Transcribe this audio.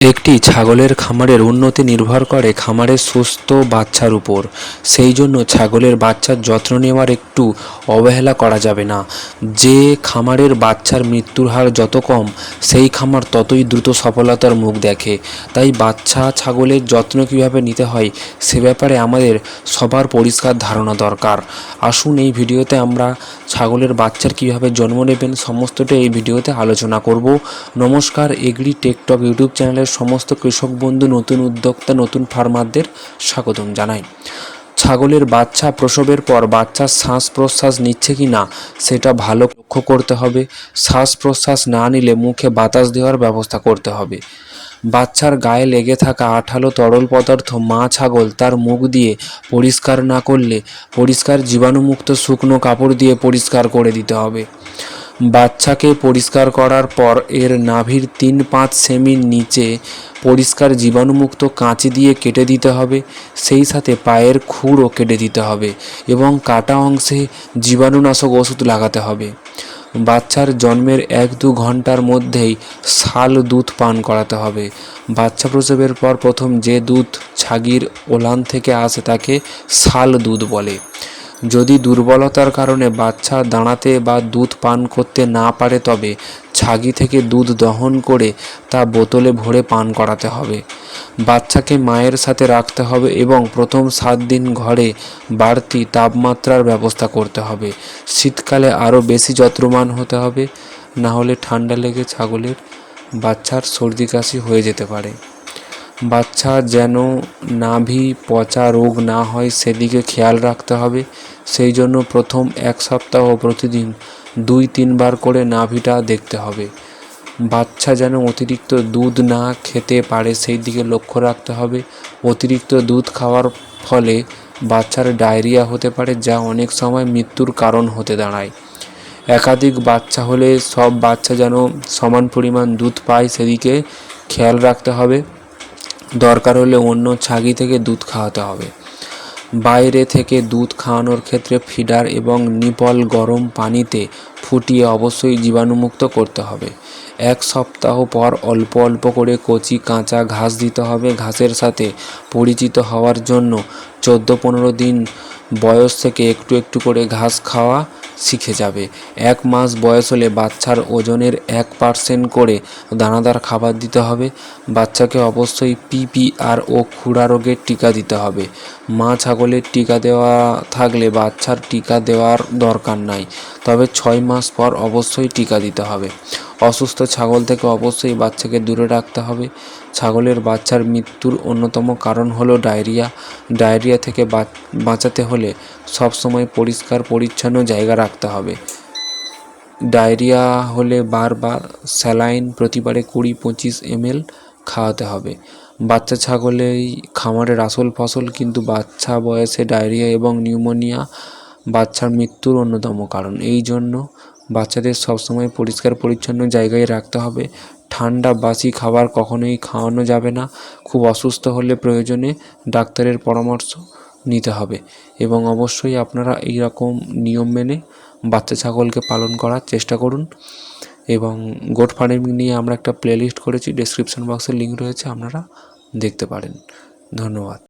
একটি ছাগলের খামারের উন্নতি নির্ভর করে খামারের সুস্থ বাচ্চার উপর। সেই জন্য ছাগলের বাচ্চার যত্ন নেওয়ার একটু অবহেলা করা যাবে না। যে খামারের বাচ্চার মৃত্যুর হার যত কম, সেই খামার ততই দ্রুত সফলতার মুখ দেখে। তাই বাচ্চা ছাগলের যত্ন কীভাবে নিতে হয়, সে ব্যাপারে আমাদের সবার পরিষ্কার ধারণা দরকার। আসুন এই ভিডিওতে আমরা ছাগলের বাচ্চার কীভাবে জন্ম নেবেন সমস্তটা এই ভিডিওতে আলোচনা করব। নমস্কার, এগ্রি টেকটক ইউটিউব চ্যানেলের সমস্ত কৃষক বন্ধু, নতুন উদ্যোক্তা, নতুন ফার্মারদের স্বাগতম জানাই। ছাগলের বাচ্চা প্রসবের পর বাচ্চার শ্বাস প্রশ্বাস নিচ্ছে কি না, সেটা ভালো লক্ষ্য করতে হবে। শ্বাস প্রশ্বাস না নিলে মুখে বাতাস দেওয়ার ব্যবস্থা করতে হবে। বাচ্চার গায়ে লেগে থাকা আঠালো তরল পদার্থ, মা ছাগল, তার মুখ দিয়ে পরিষ্কার না করলে পরিষ্কার জীবাণুমুক্ত শুকনো কাপড় দিয়ে পরিষ্কার করে দিতে হবে। বাচ্চাকে পরিষ্কার করার পর এর নাভির তিন পাঁচ সেমির নিচে পরিষ্কার জীবাণুমুক্ত কাঁচি দিয়ে কেটে দিতে হবে। সেই সাথে পায়ের খুরও কেটে দিতে হবে এবং কাটা অংশে জীবাণুনাশক ওষুধ লাগাতে হবে। বাচ্চার জন্মের এক দু ঘণ্টার মধ্যেই শাল দুধ পান করাতে হবে। বাচ্চা প্রসবের পর প্রথম যে দুধ ছাগির ওলান থেকে আসে তাকে শাল দুধ বলে। যদি দুর্বলতার কারণে বাচ্চা দাঁড়াতে বা দুধ পান করতে না পারে তবে ছাগি থেকে দুধ দহন করে তা বোতলে ভরে পান করাতে হবে। বাচ্চাকে মায়ের সাথে রাখতে হবে এবং প্রথম সাত দিন ঘরে বাড়তি তাপমাত্রার ব্যবস্থা করতে হবে। শীতকালে আরও বেশি যত্নবান হতে হবে। না হলে ঠান্ডা লেগে ছাগলের বাচ্চার সর্দি কাশি হয়ে যেতে পারে। বাচ্চা যেন নাভি পচা রোগ না হয়, সেদিকে খেয়াল রাখতে হবে। সেই জন্য প্রথম এক সপ্তাহ প্রতিদিন দুই তিনবার করে নাভিটা দেখতে হবে। বাচ্চা যেন অতিরিক্ত দুধ না খেতে পারে সেই দিকে লক্ষ্য রাখতে হবে। অতিরিক্ত দুধ খাওয়ার ফলে বাচ্চার ডায়রিয়া হতে পারে, যা অনেক সময় মৃত্যুর কারণ হতে দাঁড়ায়। একাধিক বাচ্চা হলে সব বাচ্চা যেন সমান পরিমাণ দুধ পায়, সেদিকে খেয়াল রাখতে হবে। দরকার হলে অন্য ছাগি থেকে দুধ খাওয়াতে হবে। বাইরে থেকে দুধ খাওয়ানোর ক্ষেত্রে ফিডার এবং নিপল গরম পানিতে ফুটিয়ে অবশ্যই জীবাণুমুক্ত করতে হবে। এক সপ্তাহ পর অল্প অল্প করে কচি, কাঁচা ঘাস দিতে হবে। ঘাসের সাথে পরিচিত হওয়ার জন্য চোদ্দ পনেরো দিন বয়স থেকে একটু একটু করে ঘাস খাওয়া শিখে যাবে। এক মাস বয়স হলে বাচ্চার ওজনের এক পার্সেন্ট করে দানাদার খাবার দিতে হবে। বাচ্চাকে অবশ্যই পিপিআর ও খুরা রোগের টিকা দিতে হবে। মা ছাগলের টিকা দেওয়া থাকলে বাচ্চার টিকা দেওয়ার দরকার নাই। তবে ছয় মাস পর অবশ্যই টিকা দিতে হবে। অসুস্থ ছাগল থেকে অবশ্যই বাচ্চাকে দূরে রাখতে হবে। ছাগলের বাচ্চার মৃত্যুর অন্যতম কারণ হলো ডায়রিয়া। ডায়রিয়া থেকে বাঁচাতে হলে সবসময় পরিষ্কার, পরিচ্ছন্ন জায়গা রাখতে হবে। ডায়রিয়া হলে বারবার স্যালাইন প্রতিবারে কুড়ি, পঁচিশ এমএল খাওয়াতে হবে। বাচ্চা ছাগলেই খামারের আসল ফসল, কিন্তু বাচ্চা বয়সে ডায়রিয়া এবং নিউমোনিয়া বাচ্চার মৃত্যুর অন্যতম কারণ। এই জন্য বাচ্চাদের সবসময় পরিষ্কার পরিচ্ছন্ন জায়গায় রাখতে হবে। ঠান্ডা, বাসি খাবার কখনোই খাওয়ানো যাবে না। খুব অসুস্থ হলে প্রয়োজনে ডাক্তারের পরামর্শ নিতে হবে এবং অবশ্যই আপনারা এই রকম নিয়ম মেনে বাচ্চা ছাগলকে পালন করার চেষ্টা করুন এবং গোট ফার্মিং নিয়ে আমরা একটা প্লেলিস্ট করেছি। ডেসক্রিপশন বক্সে লিঙ্ক রয়েছে, আপনারা দেখতে পারেন। ধন্যবাদ।